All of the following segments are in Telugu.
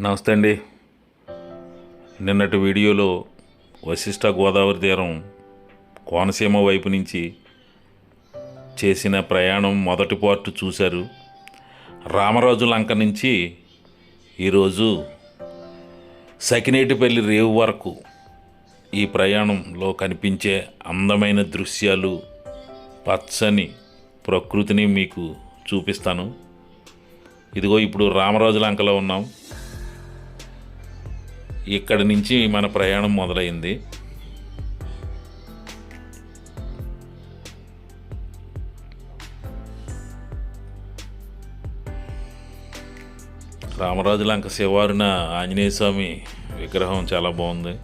నమస్తే అండి. నిన్నటి వీడియోలో వశిష్ట గోదావరి తీరం కోనసీమ వైపు నుంచి చేసిన ప్రయాణం మొదటి పార్ట్ చూశారు. రామరాజు లంక నుంచి ఈరోజు సకినేటిపల్లి రేవు వరకు ఈ ప్రయాణంలో కనిపించే అందమైన దృశ్యాలు పచ్చని ప్రకృతిని మీకు చూపిస్తాను. ఇదిగో ఇప్పుడు రామరాజు లంకలో ఉన్నాం. ఇక్కడి నుంచి మన ప్రయాణం మొదలైంది. రామరాజు లంక శివారున ఆంజనేయ స్వామి విగ్రహం చాలా బాగుంది.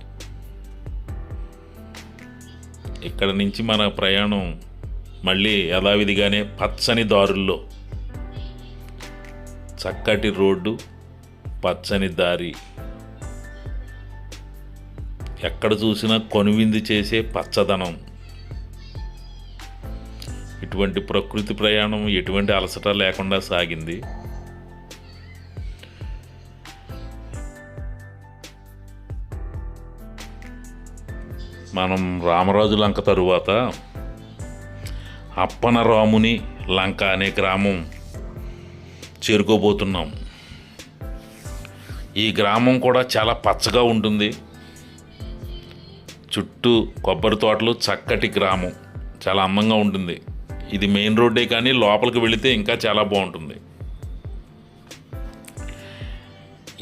ఇక్కడ నుంచి మన ప్రయాణం మళ్ళీ యథావిధిగానే పచ్చని దారుల్లో. చక్కటి రోడ్డు పచ్చని దారి. ఎక్కడ చూసినా కొనువిందు చేసే పచ్చదనం. ఇటువంటి ప్రకృతి ప్రయాణం ఎటువంటి అలసట లేకుండా సాగింది. మనం రామరాజు లంక తరువాత అప్పన రాముని లంక అనే గ్రామం చేరుకోబోతున్నాం. ఈ గ్రామం కూడా చాలా పచ్చగా ఉంటుంది. చుట్టూ కొబ్బరి తోటలు చక్కటి గ్రామం. చాలా అందంగా ఉంటుంది. ఇది మెయిన్ రోడ్డే కానీ లోపలికి వెళితే ఇంకా చాలా బాగుంటుంది.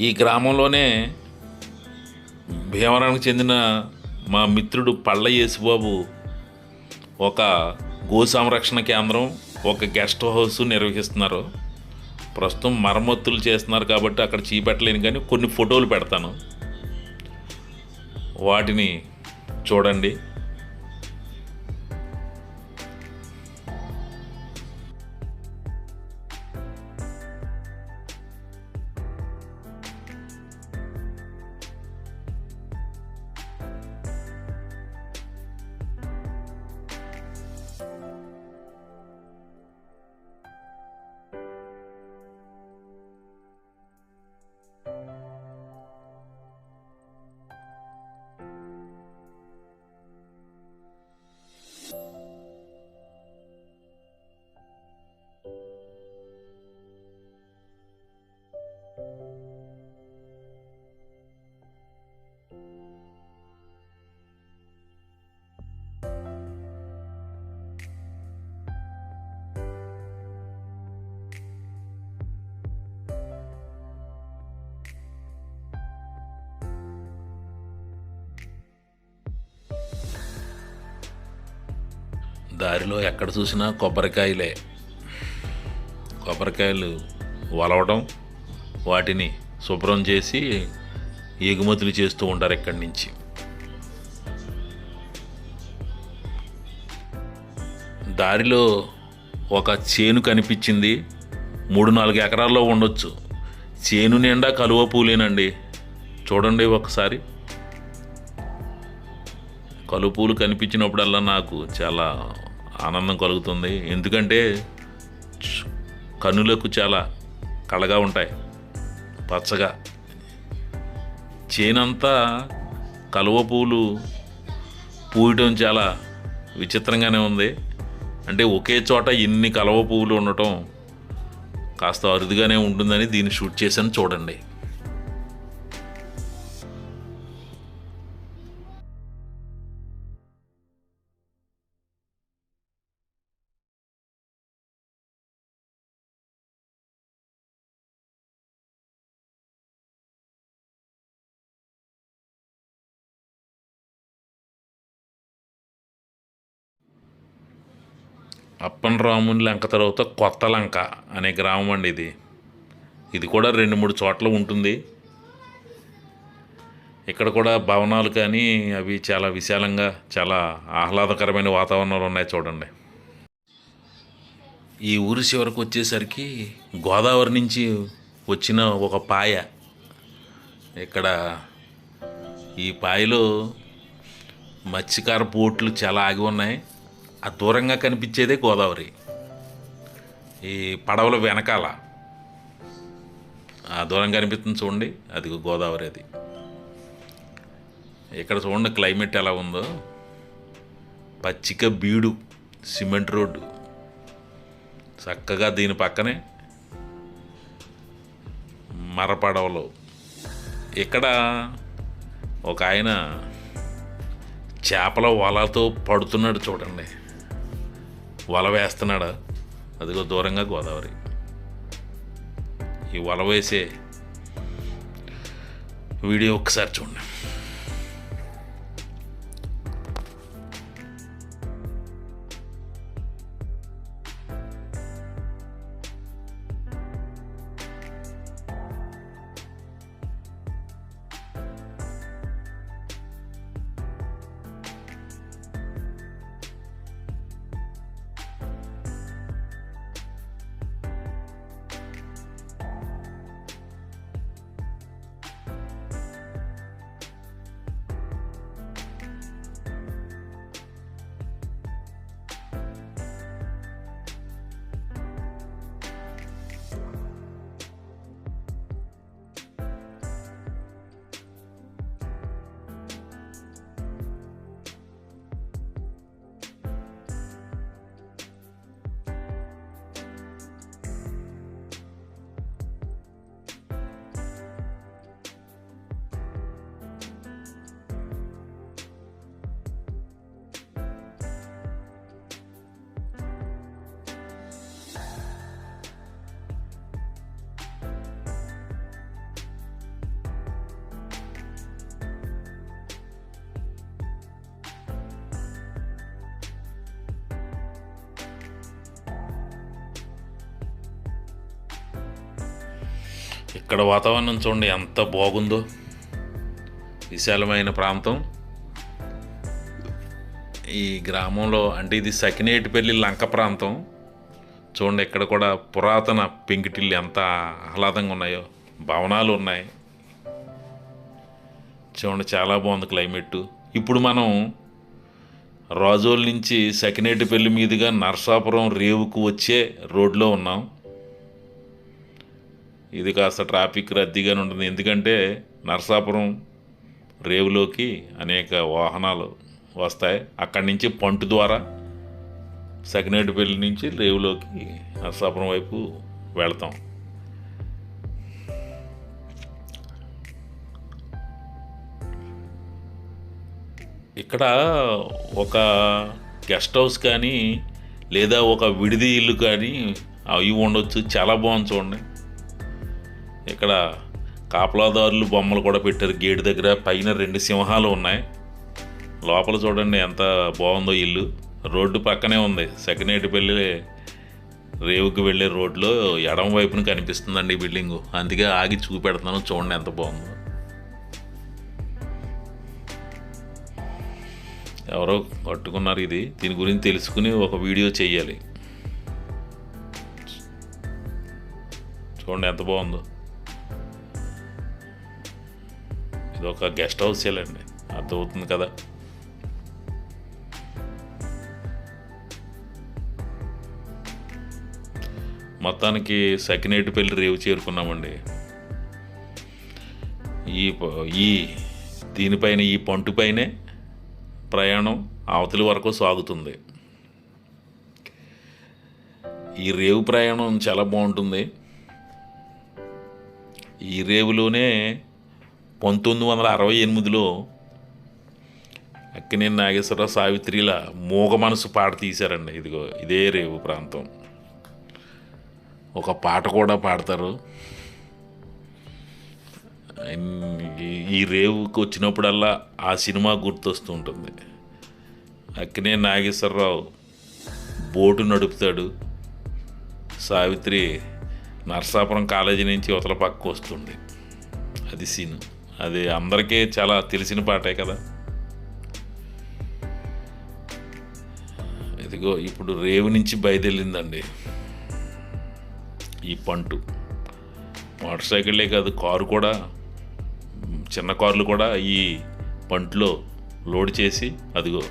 ఈ గ్రామంలోనే భీమవరానికి చెందిన మా మిత్రుడు పళ్ళ యేసుబాబు ఒక గో సంరక్షణ కేంద్రం ఒక గెస్ట్ హౌస్ నిర్వహిస్తున్నారు. ప్రస్తుతం మరమ్మతులు చేస్తున్నారు కాబట్టి అక్కడ చూపెట్టలేను కానీ కొన్ని ఫోటోలు పెడతాను. వాటిని చూడండి. దారిలో ఎక్కడ చూసినా కొబ్బరికాయలే. కొబ్బరికాయలు వలవడం వాటిని శుభ్రం చేసి ఎగుమతులు చేస్తూ ఉంటారు ఇక్కడి నుంచి. దారిలో ఒక చేను కనిపించింది. మూడు నాలుగు ఎకరాల్లో ఉండొచ్చు. చేను నిండా కలువ పూలేనండి. చూడండి ఒకసారి. కలువ పూలు కనిపించినప్పుడల్లా నాకు చాలా ఆనందం కలుగుతుంది. ఎందుకంటే కన్నులకు చాలా కళగా ఉంటాయి. పచ్చగా. చేనంతా కలువ పూలు పూయటం చాలా విచిత్రంగానే ఉంది. అంటే ఒకే చోట ఇన్ని కలువ పువ్వులు ఉండటం కాస్త అరుదుగానే ఉంటుందని దీన్ని షూట్ చేశాను చూడండి. అప్పన్ రాముని లంక తర్వాత కొత్త లంక అనే గ్రామం అండి ఇది. ఇది కూడా రెండు మూడు చోట్ల ఉంటుంది. ఇక్కడ కూడా భవనాలు కానీ అవి చాలా విశాలంగా చాలా ఆహ్లాదకరమైన వాతావరణాలు ఉన్నాయి చూడండి. ఈ ఊరి చివరకు వచ్చేసరికి గోదావరి నుంచి వచ్చిన ఒక పాయ. ఇక్కడ ఈ పాయలో మత్స్యకార బోట్లు చాలా ఆగి ఉన్నాయి. ఆ దూరంగా కనిపించేదే గోదావరి. ఈ పడవల వెనకాల. ఆ దూరం కనిపిస్తుంది చూడండి. అది గోదావరి అది. ఇక్కడ చూడండి క్లైమేట్ ఎలా ఉందో. పచ్చిక బీడు సిమెంట్ రోడ్డు. చక్కగా దీని పక్కనే మరపడవలో ఇక్కడ ఒక ఆయన చేపల వలతో పడుతున్నాడు చూడండి. వల వేస్తున్నాడు? అదిగో దూరంగా గోదావరి. ఈ వల వేసే వీడియో ఒకసారి చూడండి. ఇక్కడ వాతావరణం చూడండి ఎంత బాగుందో. విశాలమైన ప్రాంతం. ఈ గ్రామంలో అంటే ఇది సకినేటిపల్లి లంక ప్రాంతం. చూడండి ఇక్కడ కూడా పురాతన పెంకిటిల్లు ఎంత ఆహ్లాదంగా ఉన్నాయో భవనాలు ఉన్నాయి. చూడండి చాలా బాగుంది క్లైమేట్. ఇప్పుడు మనం రాజోల్ నుంచి సకినేటిపల్లి మీదుగా నర్సాపురం రేవుకు వచ్చే రోడ్లో ఉన్నాం. ఇది కాస్త ట్రాఫిక్ రద్దీగానే ఉంటుంది. ఎందుకంటే నరసాపురం రేవులోకి అనేక వాహనాలు వస్తాయి. అక్కడి నుంచి పంటు ద్వారా సకినేటిపల్లి నుంచి రేవులోకి నరసాపురం వైపు వెళ్తాం. ఇక్కడ ఒక గెస్ట్ హౌస్ కానీ లేదా ఒక విడిది ఇల్లు కానీ అవి ఉండొచ్చు. చాలా బాగుంది చూడండి. ఇక్కడ కాపలాదారులు బొమ్మలు కూడా పెట్టారు. గేటు దగ్గర పైన రెండు సింహాలు ఉన్నాయి. లోపల చూడండి ఎంత బాగుందో ఇల్లు. రోడ్డు పక్కనే ఉంది. సెకండేటిపల్లి రేవుకి వెళ్ళే రోడ్లో ఎడం వైపున కనిపిస్తుందండి ఈ బిల్డింగు. అందుకే ఆగి చూపెడుతున్నాను. చూడండి ఎంత బాగుందో. ఎవరో కట్టుకున్నారు ఇది. దీని గురించి తెలుసుకుని ఒక వీడియో చేయాలి. చూడండి ఎంత బాగుందో. ఇది ఒక గెస్ట్ హౌస్ అండి అర్థమవుతుంది కదా? మొత్తానికి సకినేటిపల్లి రేవు చేరుకున్నామండి. ఈ ఈ దీనిపైన ఈ పంటుపైనే ప్రయాణం అవతలి వరకు సాగుతుంది. ఈ రేవు ప్రయాణం చాలా బాగుంటుంది. ఈ రేవులోనే పంతొమ్మిది వందల అరవై ఎనిమిదిలో అక్కినేని నాగేశ్వరరావు సావిత్రిల మూగ మనసు పాట తీశారండి. ఇదిగో ఇదే రేవు ప్రాంతం. ఒక పాట కూడా పాడతారు. ఈ- రేవుకి వచ్చినప్పుడల్లా ఆ సినిమా గుర్తొస్తూ ఉంటుంది. అక్కినే నాగేశ్వరరావు బోటు నడుపుతాడు. సావిత్రి నర్సాపురం కాలేజీ నుంచి అవతల పక్కకు వస్తుంది అది సీను. అది అందరికీ చాలా తెలిసిన పాటే కదా. ఇదిగో ఇప్పుడు రేవు నుంచి బయదెళ్ళిందండి ఈ పంటు. మోటార్ సైకిళ్ళే కాదు కారు కూడా. చిన్న కార్లు కూడా ఈ పంట్లో లోడ్ చేసి అదిగో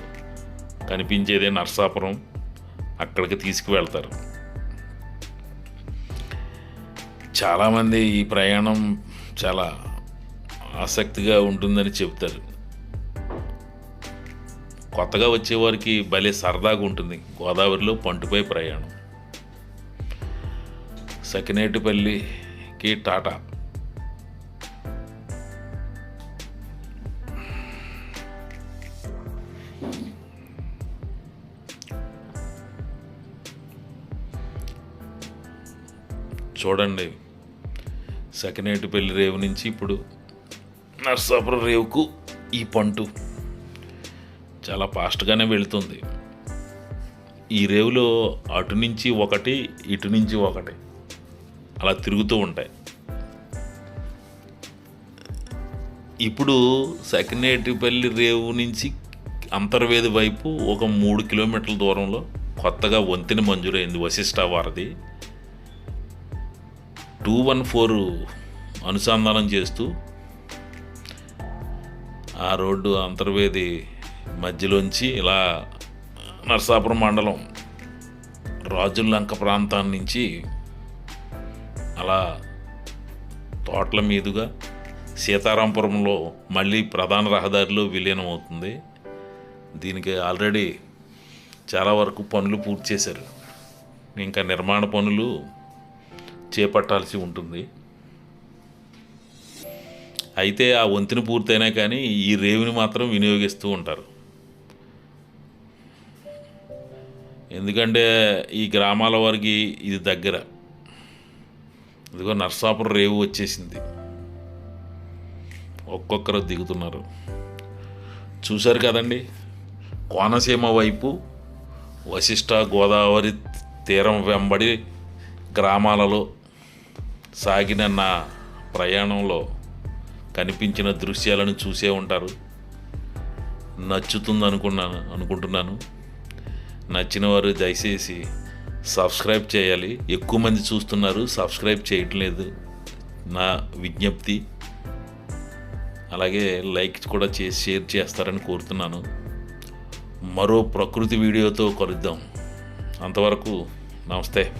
కనిపించేదే నర్సాపురం. అక్కడికి తీసుకువెళ్తారు. చాలామంది ఈ ప్రయాణం చాలా ఆసక్తిగా ఉంటుందని చెప్తారు కొత్తగా వచ్చేవారికి భలే సరదాగా ఉంటుంది. గోదావరిలో పంటుపై ప్రయాణం. సకినేటిపల్లికి టాటా. చూడండి. సకినేటిపల్లి రేవు నుంచి ఇప్పుడు నర్సాపురం రేవుకు ఈ పంటు చాలా ఫాస్ట్గానే వెళుతుంది. ఈ రేవులో అటు నుంచి ఒకటి ఇటు నుంచి ఒకటి అలా తిరుగుతూ ఉంటాయి. ఇప్పుడు సకినేటిపల్లి రేవు నుంచి అంతర్వేది వైపు ఒక మూడు కిలోమీటర్ల దూరంలో కొత్తగా వంతెన మంజూరైంది వశిష్ట వారధి టూ వన్ ఫోర్ అనుసంధానం చేస్తూ ఆ రోడ్డు అంతర్వేది మధ్యలోంచి ఇలా నర్సాపురం మండలం రాజుల్లంక ప్రాంతం నుంచి అలా తోటల మీదుగా సీతారాంపురంలో మళ్ళీ ప్రధాన రహదారిలో విలీనం అవుతుంది దీనికి ఆల్రెడీ చాలా వరకు పనులు పూర్తి చేశారు. ఇంకా నిర్మాణ పనులు చేపట్టాల్సి ఉంటుంది. అయితే ఆ వంతెన పూర్తయినా కానీ ఈ రేవుని మాత్రం వినియోగిస్తూ ఉంటారు. ఎందుకంటే ఈ గ్రామాల వారికి ఇది దగ్గర. ఇదిగో నర్సాపురం రేవు వచ్చేసింది. ఒక్కొక్కరు దిగుతున్నారు. చూశారు కదండి? కోనసీమ వైపు వశిష్ట గోదావరి తీరం వెంబడి గ్రామాలలో సాగిన నా ప్రయాణంలో కనిపించిన దృశ్యాలను చూసే ఉంటారు. నచ్చుతుంది అనుకున్నాను అనుకుంటున్నాను. నచ్చిన వారు దయచేసి సబ్స్క్రైబ్ చేయాలి. ఎక్కువ మంది చూస్తున్నారు సబ్స్క్రైబ్ చేయట్లేదు నా విజ్ఞప్తి. అలాగే లైక్ కూడా చేసి షేర్ చేస్తారని కోరుతున్నాను. మరో ప్రకృతి వీడియోతో కలుద్దాం. అంతవరకు నమస్తే.